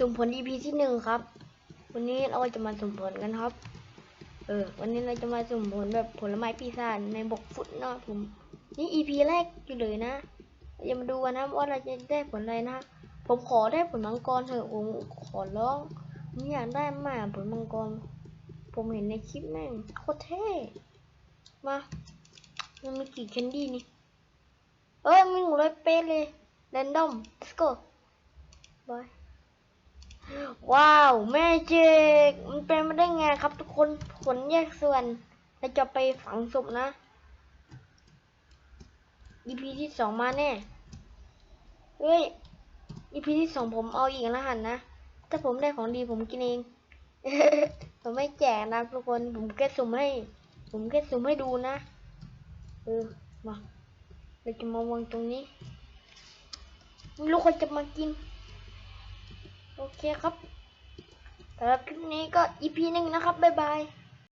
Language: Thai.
สุ่มผล EP ที่หนึ่งครับ วันนี้เราจะมาสุ่มผลกันครับ เออ วันนี้เราจะมาสุ่มผลแบบผลไม้ปีศาจในบกฟุตเนาะผม นี่ EP แรกอยู่เลยนะเรามาดูกันนะว่าเราจะได้ผลอะไรนะ ผมขอได้ผลมังกรเถอะผมขอร้องผมอยากได้มากผลมังกร ผมเห็นในคลิปแม่งโคตรเท่ มา มันมีกี่แคนดี้นี่ เอ้ยมีหนึ่งร้อยเป๊ะเลยแรนดอม let's go บาย ว้าว แม่เจกมันเป็นมาได้ไงครับทุกคนผลแยกส่วนเราจะไปฝังศพนะ EP ที่สองมาแน่ เฮ้ย EP ที่สองผมเอาอีกรหัสนะ ถ้าผมได้ของดีผมกินเอง ผมไม่แจกนะทุกคน ผมแค่สุ่มให้ ผมแค่สุ่มให้ดูนะ เออ มา เราจะมาวางตรงนี้ไม่รู้คนจะมากิน โอเคครับ สำหรับคลิปนี้ก็ EP หนึ่งนะครับ บ๊ายบาย